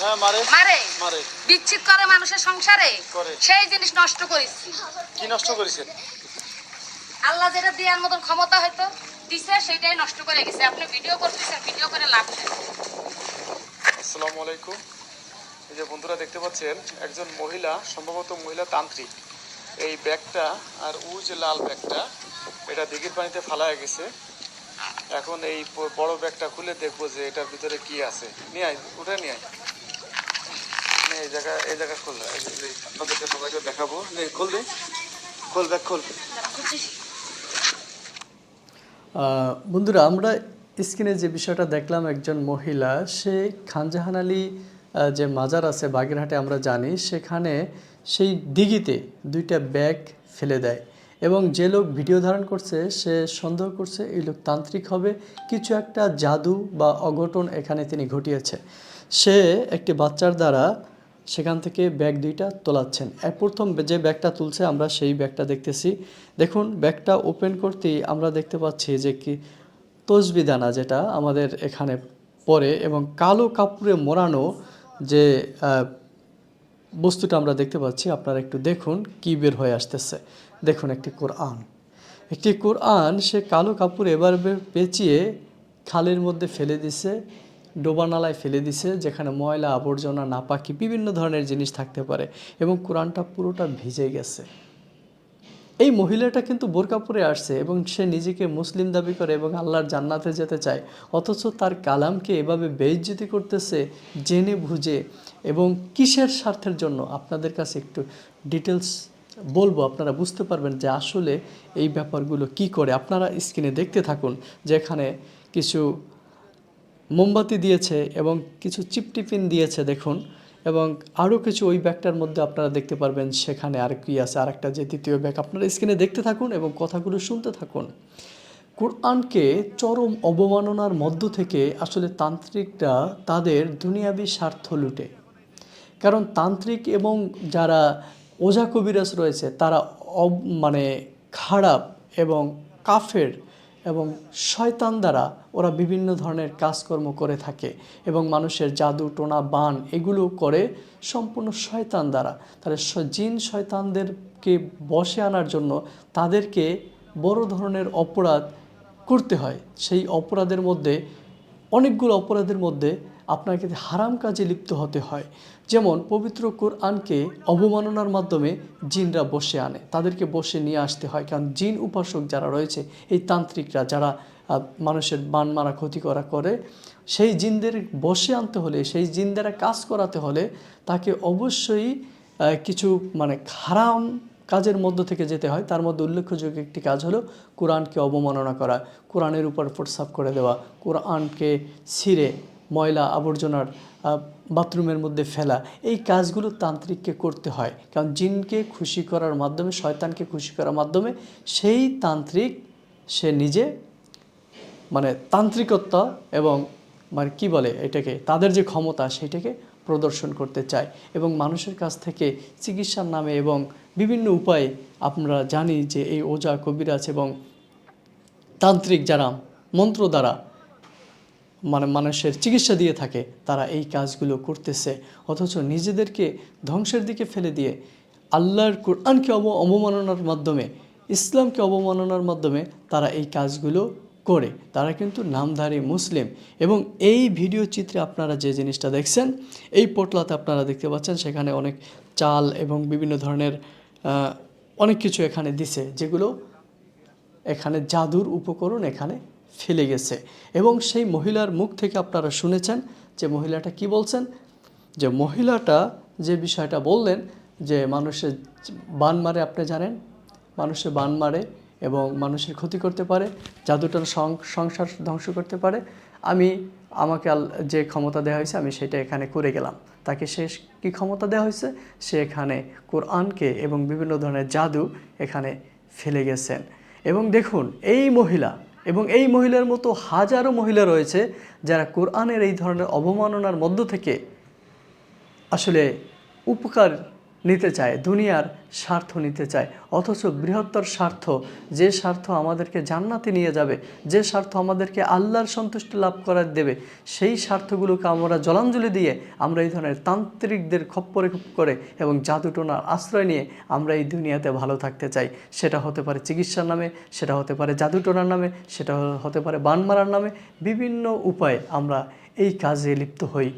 হ্যাঁ মারে। বিচ্ছিত করে মানুষের সংসারে? করে। সেই জিনিস নষ্ট করেছি। কি নষ্ট করেছেন আল্লাহ যেটা দেওয়ার মতন ক্ষমতা হয়তো দিছে সেটাই নষ্ট করে গেছে। আপনি ভিডিও করতেছেন ভিডিও করে লাভ নেই। আসসালামু আলাইকুম। এই যে বন্ধুরা দেখতে পাচ্ছেন একজন মহিলা সম্ভবত মহিলা তান্ত্রিক। এই ব্যাগটা আর উ যে লাল ব্যাগটা এটা দিঘির পানিতে ফালা হয়ে গেছে। এখন এই বড় ব্যাগটা খুলে দেখব যে এটার ভিতরে কি আছে। নিয়ে আয় উঠে নিয়ে আয়। বন্ধুরা, আমরা স্ক্রিনে যে বিষয়টা দেখলাম, একজন মহিলা, সে খানজাহান আলী যে মাজার আছে বাগেরহাটে, আমরা জানি, সেখানে সেই দিঘিতে দুইটা ব্যাগ ফেলে দেয় এবং যে লোক ভিডিও ধারণ করছে, সে সন্দেহ করছে, এই লোক তান্ত্রিক হবে। কিছু একটা জাদু বা অঘটন এখানে তিনি ঘটিয়েছে। সে একটি বাচ্চার দ্বারা সেখান থেকে ব্যাগ দুইটা তোলাচ্ছেন। প্রথম যে ব্যাগটা তুলছে আমরা সেই ব্যাগটা দেখতেছি। দেখুন ব্যাগটা ওপেন করতেই আমরা দেখতে পাচ্ছি যে কি তসবি দানা যেটা আমাদের এখানে পরে এবং কালো কাপড়ে মোড়ানো যে বস্তুটা আমরা দেখতে পাচ্ছি। আপনারা একটু দেখুন কি বের হয়ে আসতেছে। দেখুন একটি কোরআন। একটি কোরআন সে কালো কাপড় এবার পেঁচিয়ে খালের মধ্যে ফেলে দিছে। ডোবানালায় ফেলে দিছে, যেখানে ময়লা আবর্জনা, নাপাকি বিভিন্ন ধরনের জিনিস থাকতে পারে এবং কোরআনটা পুরোটা ভিজে গেছে। এই মহিলাটা কিন্তু বোরকা পরে আসছে এবং সে নিজেকে মুসলিম দাবি করে এবং আল্লাহর জান্নাতে যেতে চায়। অথচ তার কালামকে এভাবে বেইজ্জতি করতেছে, জেনে বুঝে এবং কিসের স্বার্থের জন্য? আপনাদের কাছে একটু ডিটেলস বলব, আপনারা বুঝতে পারবেন যে আসলে এই ব্যাপারগুলো কি করে। আপনারা স্ক্রিনে দেখতে থাকুন, যেখানে কিছু মোমবাতি দিয়েছে এবং কিছু চিপটিপিন দিয়েছে, দেখুন। এবং আরও কিছু ওই ব্যাগটার মধ্যে আপনারা দেখতে পারবেন, সেখানে আর কি আছে, আরেকটা যে দ্বিতীয় ব্যাগ। আপনারা স্ক্রিনে দেখতে থাকুন এবং কথাগুলো শুনতে থাকুন। কোরআনকে চরম অবমাননার মধ্য থেকে আসলে তান্ত্রিকরা তাদের দুনিয়াবী স্বার্থ লুটে। কারণ তান্ত্রিক এবং যারা ওঝা কবিরাজ রয়েছে, তারা মানে খারাপ এবং কাফের এবং শয়তান দ্বারা ওরা বিভিন্ন ধরনের কাজকর্ম করে থাকে এবং মানুষের জাদু, টোনা, বান এগুলো করে সম্পূর্ণ শয়তান দ্বারা। তাহলে জিন শয়তানদেরকে বসে আনার জন্য তাদেরকে বড় ধরনের অপরাধ করতে হয়। সেই অপরাধের মধ্যে, অনেকগুলো অপরাধের মধ্যে আপনাকে হারাম কাজে লিপ্ত হতে হয়। যেমন পবিত্র কোরআনকে অবমাননার মাধ্যমে জিনরা বসে আনে। তাদেরকে বসে নিয়ে আসতে হয়। কারণ জিন উপাসক যারা রয়েছে, এই তান্ত্রিকরা যারা মানুষের বান মারা ক্ষতি করা করে, সেই জিনদের বসে আনতে হলে, সেই জিন দ্বারা কাজ করাতে হলে তাকে অবশ্যই কিছু মানে হারাম কাজের মধ্য থেকে যেতে হয়। তার মধ্যে উল্লেখযোগ্য একটি কাজ হলো কোরআনকে অবমাননা করা। কোরআনের উপর ফোটসাপ করে দেওয়া। কোরআনকে ছিঁড়ে ময়লা আবর্জনার বাথরুমের মধ্যে ফেলা, এই কাজগুলো তান্ত্রিককে করতে হয়। কারণ জিনকে খুশি করার মাধ্যমে, শয়তানকে খুশি করার মাধ্যমে সেই তান্ত্রিক, সে নিজে মানে তান্ত্রিকত্ব এবং মানে কি বলে এটাকে, তাদের যে ক্ষমতা সেটাকে প্রদর্শন করতে চায়। এবং মানুষের কাছ থেকে চিকিৎসার নামে এবং বিভিন্ন উপায়ে আমরা জানি যে এই ওজা কবিরাজ এবং তান্ত্রিক যারা, মন্ত্র দ্বারা মানে মানুষের চিকিৎসা দিয়ে থাকে, তারা এই কাজগুলো করতেছে। অথচ নিজেদেরকে ধ্বংসের দিকে ফেলে দিয়ে আল্লাহর কোরআনকে অব, অবমাননার মাধ্যমে, ইসলামকে অবমাননার মাধ্যমে তারা এই কাজগুলো করে। তারা কিন্তু নামধারী মুসলিম। এবং এই ভিডিও চিত্রে আপনারা যে জিনিসটা দেখছেন, এই পোটলাতে আপনারা দেখতে পাচ্ছেন, সেখানে অনেক চাল এবং বিভিন্ন ধরনের অনেক কিছু এখানে দিছে, যেগুলো এখানে জাদুর উপকরণ এখানে ফেলে গেছে। এবং সেই মহিলার মুখ থেকে আপনারা শুনেছেন যে মহিলাটা কি বলছেন? যে মহিলাটা যে বিষয়টা বললেন যে মানুষের বান মারে, আপনি জানেন? মানুষের বান মারে এবং মানুষের ক্ষতি করতে পারে, জাদুটার সংসার ধ্বংস করতে পারে। আমি, আমাকে যে ক্ষমতা দেওয়া হয়েছে আমি সেটা এখানে করে গেলাম। তাকে সে কি ক্ষমতা দেওয়া হয়েছে? সে এখানে কোরআনকে এবং বিভিন্ন ধরনের জাদু এখানে ফেলে গেছেন। এবং দেখুন, এই মহিলা এবং এই মহিলার মতো হাজারো মহিলা রয়েছে যারা কোরআনের এই ধরনের অবমাননার মধ্য থেকে আসলে উপকার নিতে চায়, দুনিয়ার স্বার্থ নিতে চায়। অথচ বৃহত্তর স্বার্থ, যে স্বার্থ আমাদেরকে জান্নাতে নিয়ে যাবে, যে স্বার্থ আমাদেরকে আল্লাহর সন্তুষ্টি লাভ করার দেবে, সেই স্বার্থগুলোকে আমরা জলাঞ্জলি দিয়ে আমরা এই ধরনের তান্ত্রিকদের খপ্পরে করে এবং জাদুটোনার আশ্রয় নিয়ে আমরা এই দুনিয়াতে ভালো থাকতে চাই। সেটা হতে পারে চিকিৎসার নামে, সেটা হতে পারে জাদুটোনার নামে, সেটা হতে পারে বান মারার নামে। বিভিন্ন উপায়ে আমরা এই কাজে লিপ্ত হই।